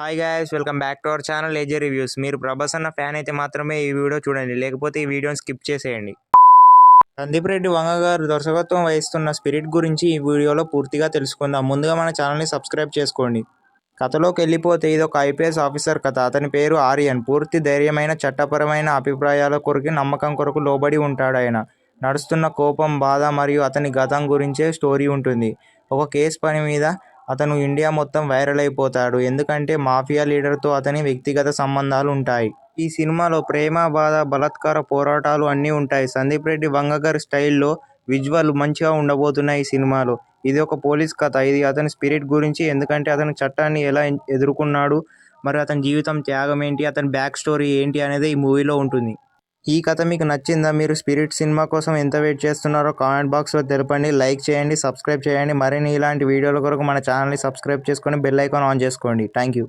Hi guys welcome back to our channel AJ reviews మీరు ప్రభాస్ అన్న fan అయితే మాత్రమే ఈ వీడియో చూడండి లేకపోతే ఈ వీడియోని స్కిప్ చేసేయండి. సందీప్ రెడ్డి వంగ గారు దర్శకత్వం వహిస్తున్న స్పిరిట్ గురించి ఈ వీడియోలో పూర్తిగా తెలుసుకుందాం. ముందుగా మన ఛానల్ని సబ్స్క్రైబ్ చేసుకోండి. కథలోకి వెళ్ళిపోతే ఇది ఒక ఐపీఎస్ ఆఫీసర్ కథ. అతని పేరు ఆర్యన్. పూర్తి ధైర్యమైన చట్టపరమైన అభిప్రాయాల కొరకు నమ్మకం కొరకు లోబడి ఉంటాడు ఆయన. నడుస్తున్న కోపం బాధ మరియు అతని గతం గురించే స్టోరీ ఉంటుంది. ఒక కేసు పని మీద అతను ఇండియా మొత్తం వైరల్ అయిపోతాడు. ఎందుకంటే మాఫియా లీడర్తో అతని వ్యక్తిగత సంబంధాలు ఉంటాయి. ఈ సినిమాలో ప్రేమ బాధ బలాత్కార పోరాటాలు అన్నీ ఉంటాయి. సందీప్ రెడ్డి వంగగర్ స్టైల్లో విజువల్ మంచిగా ఉండబోతున్నాయి ఈ సినిమాలో. ఇది ఒక పోలీస్ కథ. ఇది అతని స్పిరిట్ గురించి ఎందుకంటే అతను చట్టాన్ని ఎలా ఎదుర్కొన్నాడు మరి అతని జీవితం త్యాగం ఏంటి అతని బ్యాక్ స్టోరీ ఏంటి అనేది ఈ మూవీలో ఉంటుంది. ఈ కథ మీకు నచ్చిందా? మీరు స్పిరిట్ సినిమా కోసం ఎంత వెయిట్ చేస్తున్నారో కామెంట్ బాక్స్లో తెలపండి. లైక్ చేయండి సబ్స్క్రైబ్ చేయండి. మరిన్ని ఇలాంటి వీడియోల కొరకు మన ఛానల్ని సబ్స్క్రైబ్ చేసుకొని బెల్ ఐకాన్ ఆన్ చేసుకోండి. Thank you